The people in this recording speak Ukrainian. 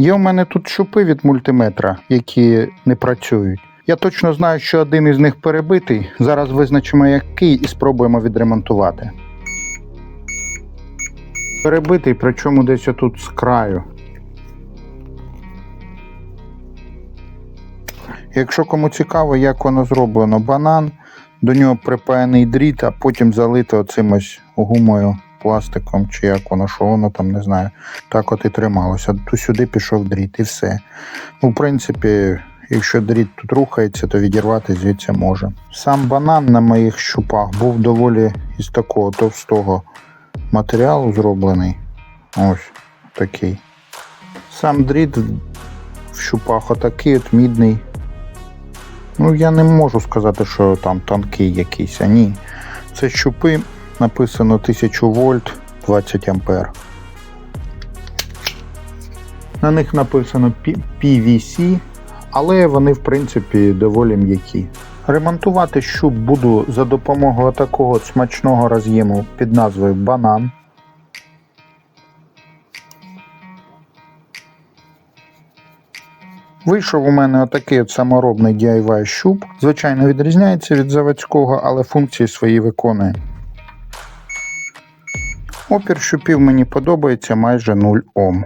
Є у мене тут щупи від мультиметра, які не працюють. Я точно знаю, що один із них перебитий. Зараз визначимо який і спробуємо відремонтувати. Перебитий, причому десь отут з краю. Якщо кому цікаво, як воно зроблено, банан, до нього припаяний дріт, а потім залито оцим ось гумою, пластиком, чи як воно, що воно там, не знаю. Так от і трималося. То сюди пішов дріт і все. Ну, в принципі, якщо дріт тут рухається, то відірвати звідси може. Сам банан на моїх щупах був доволі із такого товстого матеріалу зроблений. Ось такий. Сам дріт в щупах отакий от мідний. Ну, я не можу сказати, що там тонкий якийсь, а ні. Це щупи, написано 1000 вольт 20 ампер. На них написано PVC, але вони, в принципі, доволі м'які. Ремонтувати щуп буду за допомогою такого смачного роз'єму під назвою банан. Вийшов у мене отакий от саморобний DIY щуп. Звичайно, відрізняється від заводського, але функції свої виконує. Опір щупів мені подобається майже 0 Ом.